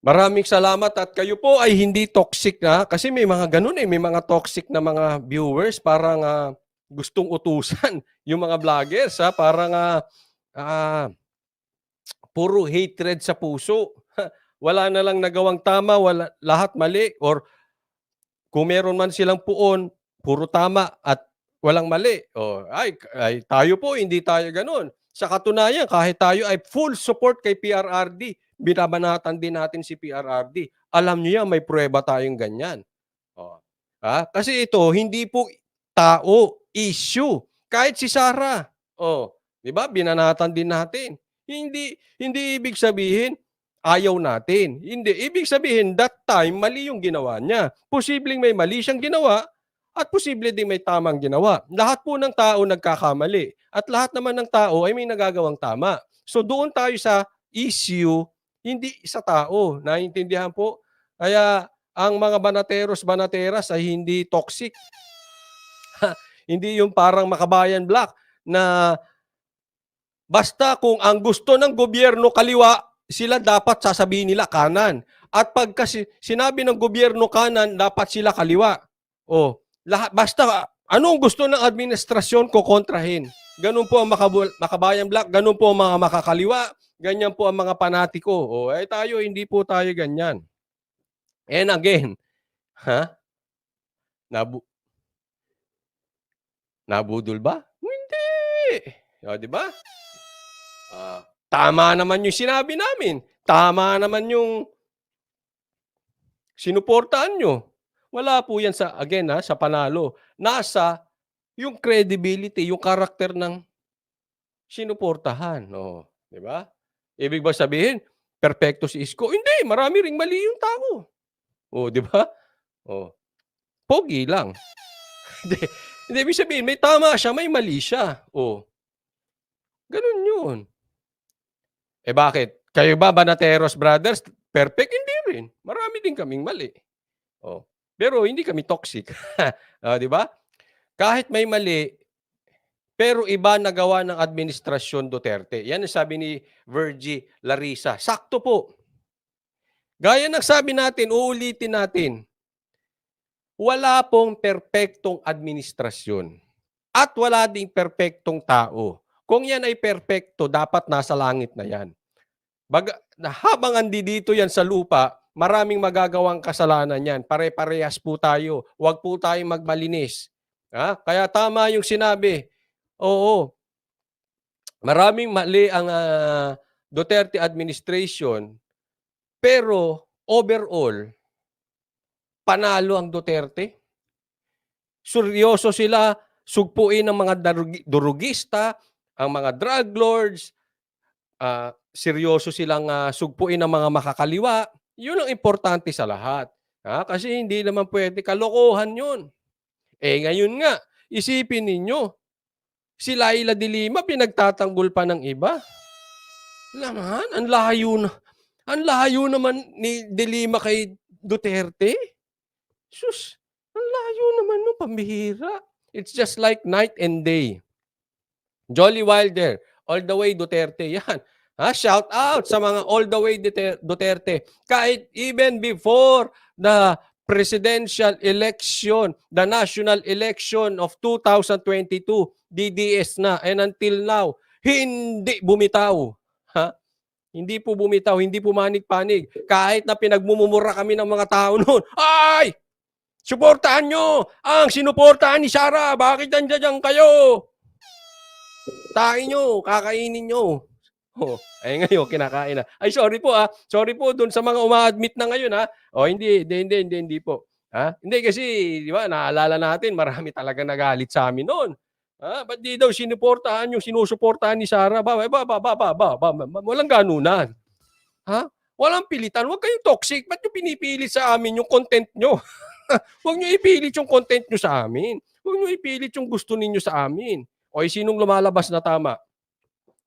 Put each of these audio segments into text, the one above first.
Maraming salamat at kayo po ay hindi toxic na kasi may mga ganun eh, may mga toxic na mga viewers parang ah, gustong utusan yung mga vloggers ha, parang ah, ah, puro hatred sa puso. wala na lang nagawang tama, wala lahat mali or kung meron man silang puon, puro tama at walang mali. O ay, ay tayo po hindi tayo ganun. Sa katunayan, kahit tayo ay full support kay PRRD, binabanatan din natin si PRRD. Alam niyo yan, may prueba tayong ganyan. O, ha? Kasi ito, hindi po tao, issue. Kahit si Sara, oh, 'di ba? Binanatan din natin. Hindi hindi ibig sabihin ayaw natin. Hindi ibig sabihin that time mali yung ginawa niya. Posibleng may mali siyang ginawa at posible din may tamang ginawa. Lahat po ng tao nagkakamali at lahat naman ng tao ay may nagagawang tama. So doon tayo sa issue, hindi sa tao. Naiintindihan po? Kaya ang mga banateros, banateras ay hindi toxic. hindi yung parang makabayan black na basta kung ang gusto ng gobyerno kaliwa, sila dapat sasabihin nila kanan. At pag kasi sinabi ng gobyerno kanan, dapat sila kaliwa. O, lahat, basta anong gusto ng administrasyon ko kontrahin. Ganun po ang makabayan black, ganun po ang mga makakaliwa, ganyan po ang mga panatiko. O, eh tayo, hindi po tayo ganyan. And again, ha? Nabu Nabudol ba? Hindi. O, di ba? Ah, tama naman yung sinabi namin. Tama naman yung sinuportahan nyo. Wala po yan sa, again ha, sa panalo. Nasa yung credibility, yung karakter ng sinuportahan. O, di ba? Ibig ba sabihin, perfecto si Isko? Hindi, marami ring mali yung tao. O, di ba? O, pogi lang. Hindi, hindi, ibig sabihin, may tama siya, may mali siya. O, ganun yun. Eh bakit? Kayo ba, Banateros Brothers, perfect? Hindi rin. Marami din kaming mali. O, pero hindi kami toxic. di ba? Kahit may mali, pero iba nagawa ng administrasyon Duterte. Yan ang sabi ni Virgie Larissa. Sakto po. Gaya ng sabi natin, uulitin natin, wala pong perpektong administrasyon at wala ding perpektong tao. Kung yan ay perpekto, dapat nasa langit na yan. Baga, habang andi dito yan sa lupa, maraming magagawang kasalanan yan. Pare-parehas po tayo. Huwag po tayong magmalinis. Ha? Kaya tama yung sinabi. Oo. Maraming mali ang ah, Duterte administration, pero overall, panalo ang Duterte. Seryoso sila, sugpuin ng mga durugista, ang mga drug lords, ah, seryoso silang ah, sugpuin ng mga makakaliwa. Yun ang importante sa lahat. Ha? Kasi hindi naman pwede kalokohan yun. Eh ngayon nga, isipin ninyo, si Laila de Lima pinagtatanggol pa ng iba. Naman, ang layo na. Ang layo naman ni de Lima kay Duterte. Sus, ang layo naman no, pambihira. It's just like night and day. Jolly Wilder, all the way Duterte. Yan. Ha? Shout out sa mga all the way Dute- Duterte. Kahit even before the presidential election, the national election of 2022, DDS na. And until now, hindi bumitaw. Ha? Hindi po bumitaw, hindi po manig-panig. Kahit na pinagmumura kami ng mga tao noon, ay! Suportahan nyo ang sinuportahan ni Sara. Bakit nandiyan kayo? Tain nyo, kakainin nyo. Oh, ay ngayon kinakain na. Ay sorry po ah. Sorry po doon sa mga uma-admit na ngayon ha. Oh, hindi, hindi, hindi, hindi, hindi po. Ha? Hindi kasi, di ba, naalala natin, marami talaga nagalit sa amin noon. Ha? Ah. Ba't di daw sinuportahan yung sinusuportahan ni Sara? Ba, ba, ba, ba, ba, ba, ba, ba, walang ganunan. Ha? Walang pilitan. Huwag kayong toxic. Ba't nyo pinipilit sa amin yung content nyo? Huwag nyo ipilit yung content nyo sa amin. Huwag nyo ipilit yung gusto ninyo sa amin. O, sinong lumalabas na tama?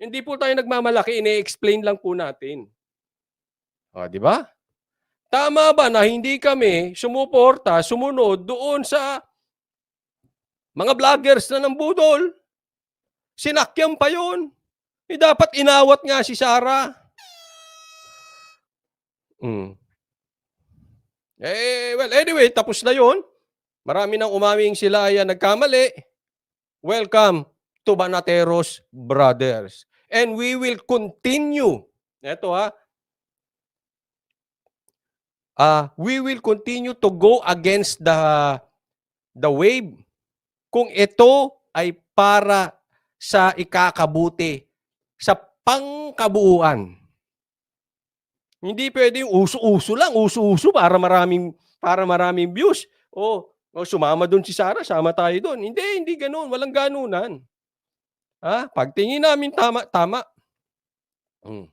Hindi po tayo nagmamalaki, ine-explain lang po natin. O, di ba? Tama ba na hindi kami sumuporta, sumunod doon sa mga vloggers na ng budol? Sinakyan pa yon. Eh, dapat inawat nga si Sara. Mm. Eh, well, anyway, tapos na yon. Marami nang umaming sila ay nagkamali. Welcome to Banateros Brothers. And we will continue. Ito ha. Ah, we will continue to go against the the wave kung ito ay para sa ikakabuti sa pangkabuuan. Hindi pwedeng uso-uso lang, uso-uso para maraming para maraming views. O, o sumama doon si Sarah, sama tayo doon. Hindi, hindi ganoon, walang ganunan. Ha? Pagtingin namin tama, tama. Hmm.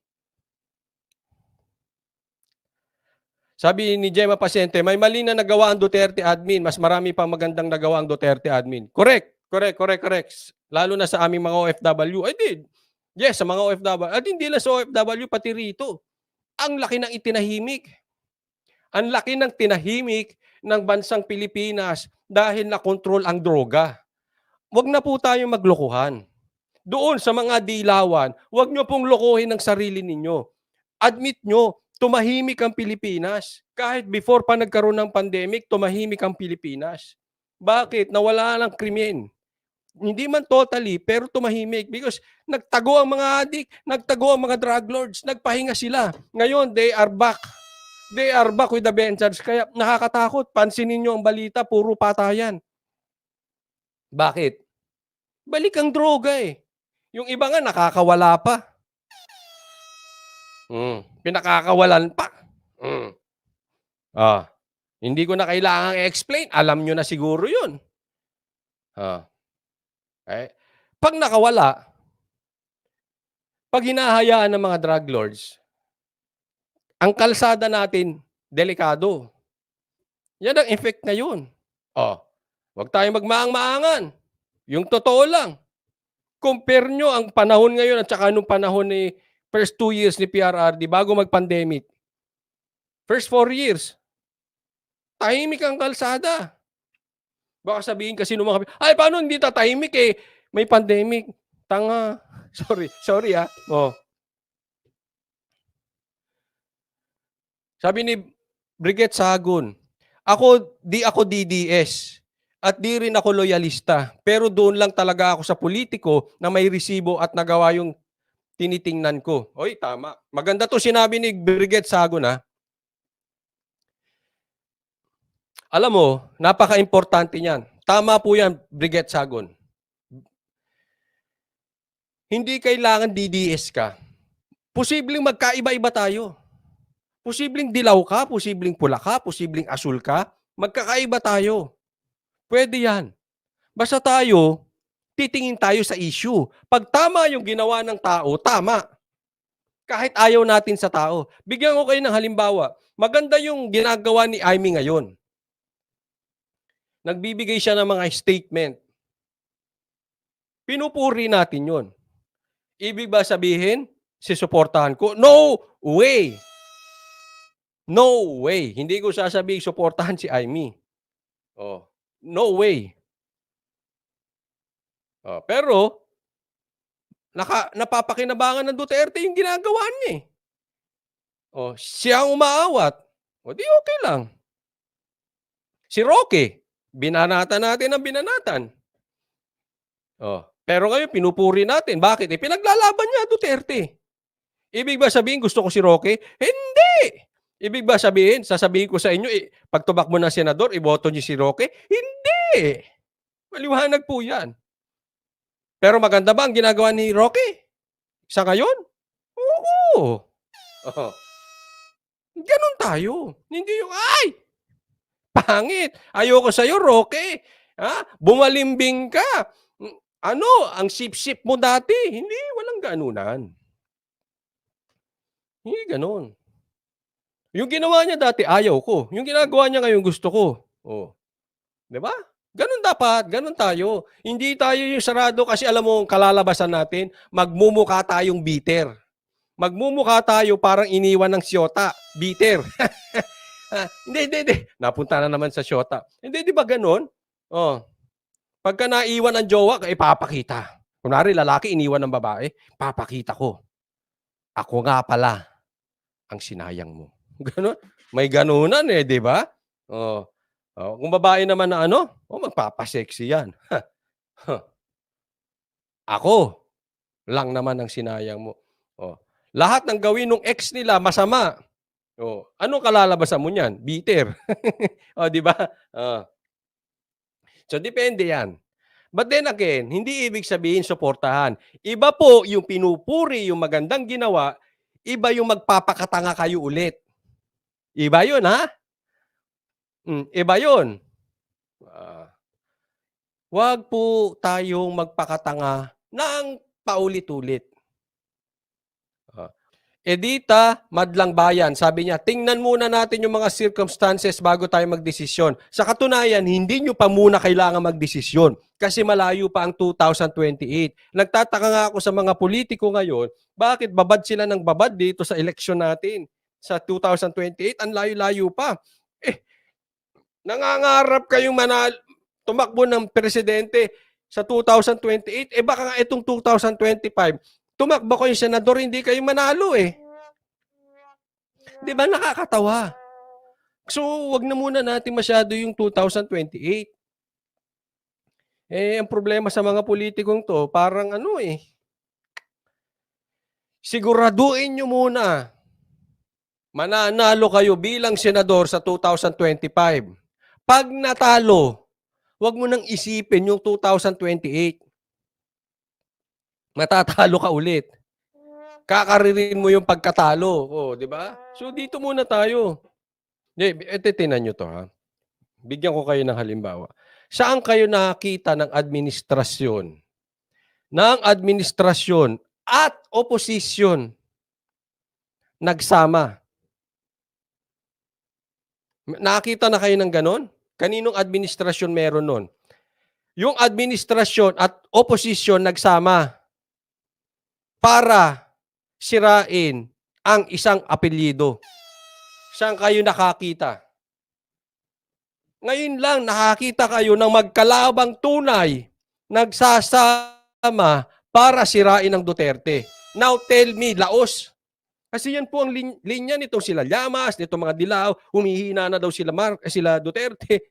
Sabi ni Gemma Paciente, may mali na nagawa ang Duterte admin, mas marami pang magandang nagawa ang Duterte admin. Correct, correct, correct, correct. Lalo na sa aming mga OFW. I did. Yes, sa mga OFW. At hindi lang sa OFW, pati rito. Ang laki ng itinahimik. Ang laki ng tinahimik ng bansang Pilipinas dahil na-control ang droga. Huwag na po tayo maglokohan. Doon sa mga dilawan, huwag nyo pong lokohin ang sarili ninyo. Admit nyo, tumahimik ang Pilipinas. Kahit before pa nagkaroon ng pandemic, tumahimik ang Pilipinas. Bakit? Nawala ng krimen. Hindi man totally, pero tumahimik because nagtago ang mga adik, nagtago ang mga drug lords, nagpahinga sila. Ngayon, they are back. They are back with the vengeance. Kaya nakakatakot. Pansinin nyo ang balita, puro patayan. Bakit? Balik ang droga eh. Yung iba nga nakakawala pa. Mm, pinakakawalan pa. Mm. Ah, hindi ko na kailangang i-explain. Alam nyo na siguro yun. Ah. Eh, pag nakawala, pag hinahayaan ng mga drug lords, ang kalsada natin, delikado. Yan ang effect ngayon. Oh, wag tayo magmaang-maangan. Yung totoo lang. Compare nyo ang panahon ngayon at saka nung panahon ni first two years ni PRRD bago mag-pandemic. First four years. Tahimik ang kalsada. Baka sabihin kasi nung mga, ay paano hindi tatahimik eh, may pandemic. Tanga. Sorry, sorry ah. Oh. Sabi ni Brigette Sagon, ako, di ako DDS at di rin ako loyalista. Pero doon lang talaga ako sa politiko na may resibo at nagawa yung tinitingnan ko. Oy, tama. Maganda to sinabi ni Brigette Sagon ha. Alam mo, napaka-importante niyan. Tama po yan, Brigette Sagon. Hindi kailangan DDS ka. Posibleng magkaiba-iba tayo. Posibleng dilaw ka, posibleng pula ka, posibleng asul ka. Magkakaiba tayo. Pwede yan. Basta tayo, titingin tayo sa issue. Pag tama yung ginawa ng tao, tama. Kahit ayaw natin sa tao. Bigyan ko kayo ng halimbawa. Maganda yung ginagawa ni Amy ngayon. Nagbibigay siya ng mga statement. Pinupuri natin yon. Ibig ba sabihin, sisuportahan ko? No way! No way! Hindi ko sasabihin suportahan si Amy. Oh, no way. Oh, pero naka, napapakinabangan ng Duterte yung ginagawa niya eh. Oh, siya ang umaawat. O di okay lang. Si Roque, binanatan natin ang binanatan. Oh, pero ngayon pinupuri natin. Bakit? Eh, pinaglalaban niya Duterte. Ibig ba sabihin gusto ko si Roque? Hindi! Ibig ba sabihin, sasabihin ko sa inyo, eh, pag tumakbo na senador, iboto niyo si Roque? Hindi! Maliwanag po yan. Pero maganda ba ang ginagawa ni Roque? Sa ngayon? Oo. Oh. Ganon tayo. Hindi yung, ay! Pangit. Ayoko sa'yo, Roque. Ha? Bumalimbing ka. Ano, ang sip-sip mo dati. Hindi, walang ganunan. Hindi ganon. Yung ginawa niya dati, ayaw ko. Yung ginagawa niya ngayon, gusto ko. Oh. 'Di ba? Ganun dapat, ganun tayo. Hindi tayo yung sarado kasi alam mo, ang kalalabasan natin, magmumukha tayong bitter. Magmumukha tayo parang iniwan ng siyota. Bitter. Ah, hindi, hindi, hindi. Napunta na naman sa siyota. Hindi, di ba ganun? Oh. Pagka naiwan ng jowa, ipapakita. Kunwari, lalaki iniwan ng babae, papakita ko. Ako nga pala ang sinayang mo. Ganon. May ganunan eh, di ba? Oh, oh, kung babae naman na ano, oh, magpapa-sexy 'yan. Ako lang naman ang sinayang mo. Oh, lahat ng gawin nung ex nila masama. Oh, anong kalalabasan mo niyan? Bitter. oh, 'di ba? Oh. So depende 'yan. But then again, hindi ibig sabihin suportahan. Iba po yung pinupuri yung magandang ginawa, iba yung magpapakatanga kayo ulit. Iba 'yun, ha? Hmm, iba 'yun. Ah. Wag po tayong magpakatanga ng paulit-ulit. Ah, Edita Madlang Bayan, sabi niya, tingnan muna natin yung mga circumstances bago tayo magdesisyon. Sa katunayan, hindi nyo pa muna kailangan magdesisyon kasi malayo pa ang 2028. Nagtataka nga ako sa mga politiko ngayon, bakit babad sila ng babad dito sa eleksyon natin? Sa 2028, ang layo-layo pa. Eh, nangangarap kayong manal tumakbo ng presidente sa 2028, eh baka nga itong 2025, tumakbo ko yung senador, hindi kayo manalo eh. Di ba nakakatawa? So, wag na muna natin masyado yung 2028. Eh, ang problema sa mga politikong to, parang ano eh, siguraduhin nyo muna, mananalo kayo bilang senador sa 2025. Pag natalo, wag mo nang isipin yung 2028. Matatalo ka ulit. Kakaririn mo yung pagkatalo. Oh, di ba? So, dito muna tayo. Ito tinan nyo to ha. Bigyan ko kayo ng halimbawa. Saan kayo nakakita ng administrasyon? Ng administrasyon at oposisyon nagsama. Nakakita na kayo ng ganon? Kaninong administrasyon meron nun? Yung administrasyon at oposisyon nagsama para sirain ang isang apelyido. Saan kayo nakakita? Ngayon lang nakakita kayo ng magkalabang tunay nagsasama para sirain ang Duterte. Now tell me, Laos. Kasi yan po ang lin- linya nitong sila Llamas, nitong mga Dilaw, humihina na daw sila, Mar- eh, sila Duterte.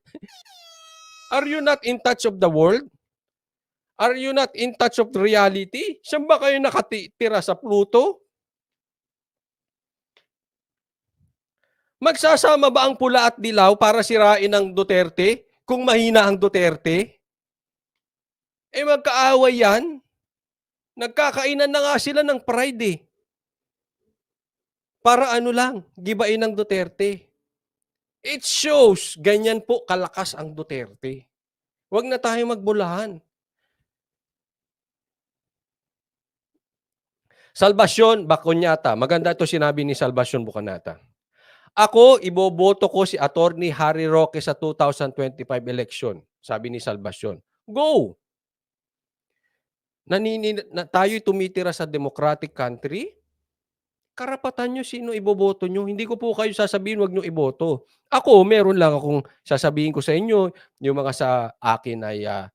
Are you not in touch of the world? Are you not in touch of reality? Saan ba kayo nakatira sa Pluto? Magsasama ba ang pula at dilaw para sirain ang Duterte kung mahina ang Duterte? Eh magkaaway yan. Nagkakainan na nga sila ng pride eh. Para ano lang, gibain ng Duterte. It shows, ganyan po kalakas ang Duterte. Huwag na tayo magbulahan. Salvasyon Bacunyata. Maganda ito sinabi ni Salvasyon Bucanata. Ako, iboboto ko si Attorney Harry Roque sa 2025 election. Sabi ni Salvasyon. Go! Nanini, na, tayo'y tumitira sa democratic country. Karapatan nyo sino iboboto nyo. Hindi ko po kayo sasabihin, wag nyo iboto. Ako, meron lang akong sasabihin ko sa inyo, yung mga sa akin ay ah,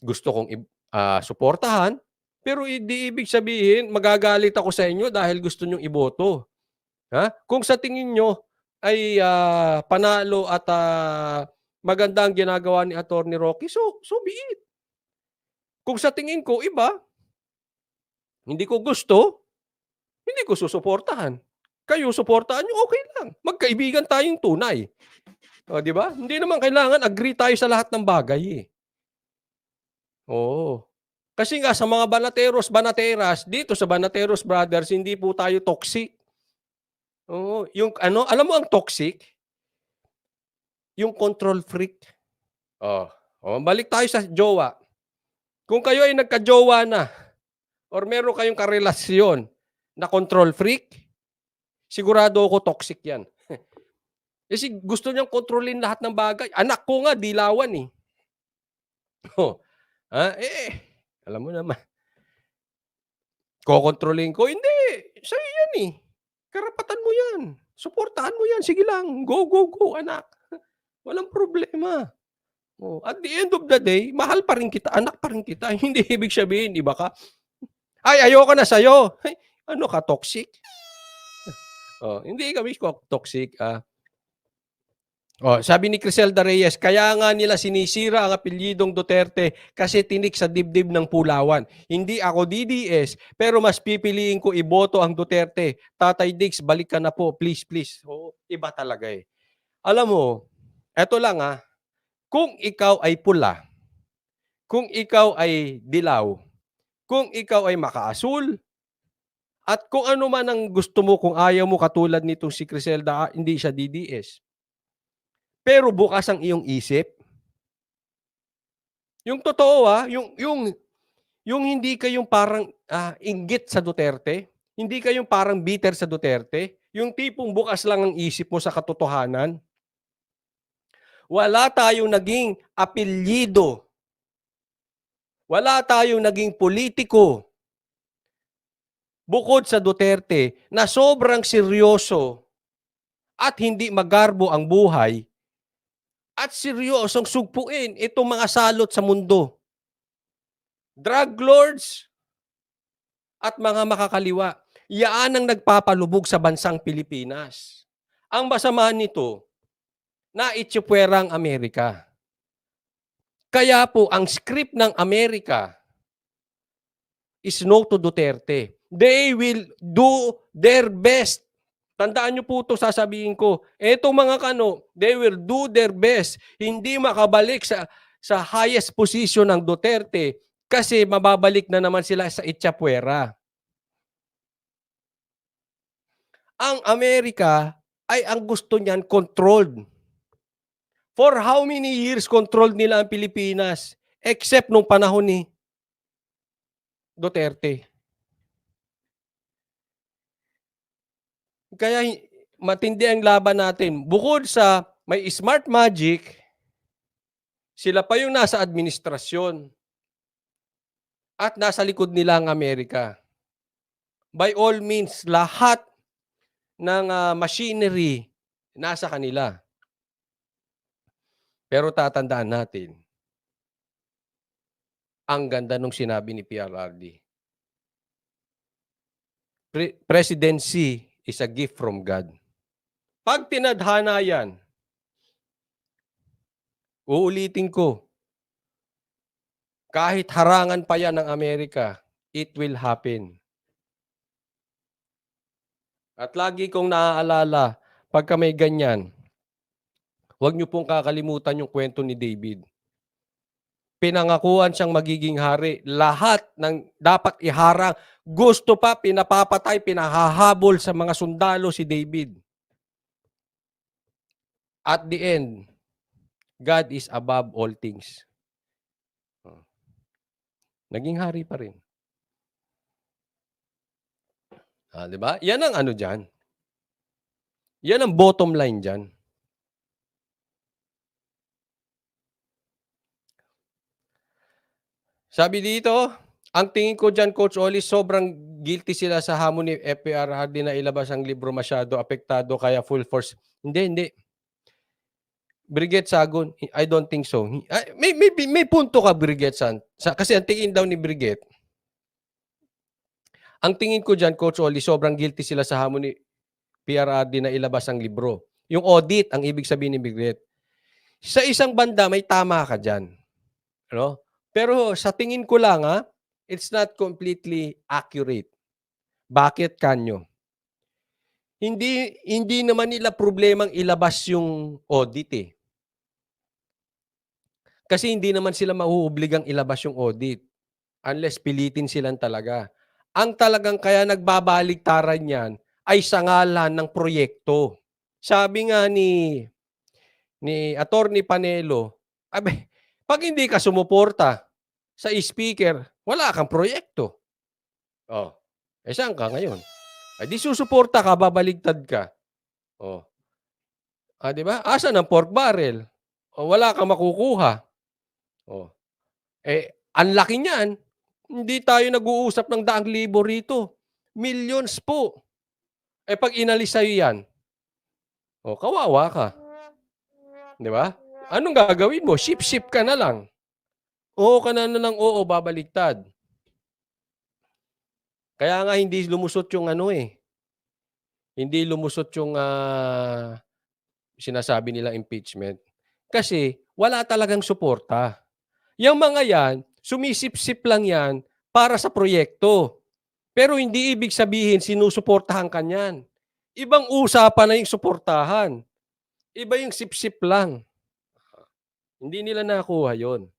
gusto kong ah, suportahan. Pero hindi ibig sabihin, magagalit ako sa inyo dahil gusto nyong iboto. Ha? Kung sa tingin nyo ay ah, panalo at ah, maganda ang ginagawa ni Attorney Rocky, so, so be it. Kung sa tingin ko iba, hindi ko gusto, hindi ko susuportahan. Kayo suportahan nyo, okay lang. Magkaibigan tayong tunay. O, di ba? Hindi naman kailangan agree tayo sa lahat ng bagay eh. Oo. Kasi nga sa mga banateros, banateras, dito sa Banateros Brothers, hindi po tayo toxic. Oo, yung ano, alam mo ang toxic? Yung control freak. Oh, oh balik tayo sa jowa. Kung kayo ay nagka-jowa na or meron kayong karelasyon na control freak, sigurado ako toxic 'yan. Kasi gusto niyang kontrolin lahat ng bagay. Anak ko nga dilawan eh. Oh. Ah, eh, alam mo naman. Kokontrolin ko, hindi. Sa'yo yan eh. Karapatan mo yan. Suportahan mo yan. Sige lang. Go, go, go, anak. Walang problema. Oh, at the end of the day, mahal pa rin kita, anak pa rin kita. Hindi ibig sabihin, iba ka. Ay, ayoko na sa'yo. Ay, ano ka, toxic? Oh, hindi kami toxic. Ah. Oh, sabi ni Criselda Reyes, kaya nga nila sinisira ang apelyidong Duterte kasi tinik sa dibdib ng Pulawan. Hindi ako DDS, pero mas pipiliin ko iboto ang Duterte. Tatay Diggs, balik ka na po, please, please. Oo, iba talaga eh. Alam mo, eto lang ah, kung ikaw ay pula, kung ikaw ay dilaw, kung ikaw ay makaasul, at kung ano man ang gusto mo, kung ayaw mo katulad nitong si Criselda, ah, hindi siya DDS. Pero bukas ang iyong isip. Yung totoo ah, yung yung yung hindi kayong parang ah, inggit sa Duterte, hindi kayong parang bitter sa Duterte, yung tipong bukas lang ang isip mo sa katotohanan. Wala tayong naging apelyido. Wala tayong naging politiko. Bukod sa Duterte na sobrang seryoso at hindi magarbo ang buhay at seryosong sugpuin itong mga salot sa mundo. Drug lords at mga makakaliwa. Yaan ang nagpapalubog sa bansang Pilipinas. Ang masama nito, na ang Amerika. Kaya po, ang script ng Amerika is no to Duterte. They will do their best Tandaan niyo po ito, sasabihin ko. Etong mga kano, they will do their best. Hindi makabalik sa, sa highest position ng Duterte kasi mababalik na naman sila sa Itchapuera. Ang Amerika ay ang gusto niyan controlled. For how many years controlled nila ang Pilipinas? Except nung panahon ni Duterte. Kaya matindi ang laban natin. Bukod sa may smart magic, sila pa yung nasa administrasyon at nasa likod nila ang Amerika. By all means, lahat ng uh, machinery nasa kanila. Pero tatandaan natin, ang ganda nung sinabi ni PRRD. Pre- presidency is a gift from God. Pag tinadhana yan, uulitin ko, kahit harangan pa yan ng Amerika, it will happen. At lagi kong naaalala, pagka may ganyan, huwag niyo pong kakalimutan yung kwento ni David. Pinangakuan siyang magiging hari. Lahat ng dapat iharang gusto pa, pinapapatay, pinahahabol sa mga sundalo si David. At the end, God is above all things. Oh. Naging hari pa rin. Ah, 'di ba? Yan ang ano diyan. Yan ang bottom line diyan. Sabi dito, ang tingin ko dyan, Coach Oli, sobrang guilty sila sa hamon ni FPR na ilabas ang libro masyado, apektado, kaya full force. Hindi, hindi. Brigette Sagon, I don't think so. May, may, may punto ka, Brigette San. Kasi ang tingin daw ni Brigette, ang tingin ko dyan, Coach Oli, sobrang guilty sila sa hamon ni PRRD na ilabas ang libro. Yung audit, ang ibig sabihin ni Brigette. Sa isang banda, may tama ka dyan. Ano? Pero sa tingin ko lang, ha, it's not completely accurate. Bakit kanyo? Hindi hindi naman nila problemang ilabas yung audit eh. Kasi hindi naman sila mauubligang ilabas yung audit unless pilitin silang talaga. Ang talagang kaya nagbabaligtaran yan ay sa ngalan ng proyekto. Sabi nga ni ni Attorney Panelo, abe, pag hindi ka sumuporta sa speaker, wala kang proyekto. Oh. Eh saan ka ngayon? Ay di susuporta ka, babaligtad ka. Oh. Ah, di ba? Asa ng pork barrel? O wala kang makukuha. Oh. Eh, ang laki niyan. Hindi tayo nag-uusap ng daang libo rito. Millions po. Eh pag inalis sa'yo yan, oh, kawawa ka. Di ba? Anong gagawin mo? Ship-ship ka na lang. Oo ka na ng oo, babaliktad. Kaya nga hindi lumusot yung ano eh. Hindi lumusot yung uh, sinasabi nilang impeachment. Kasi wala talagang suporta. Yang mga yan, sumisip-sip lang yan para sa proyekto. Pero hindi ibig sabihin sinusuportahan ka niyan. Ibang usapan na yung suportahan. Iba yung sip-sip lang. Hindi nila nakuha yon.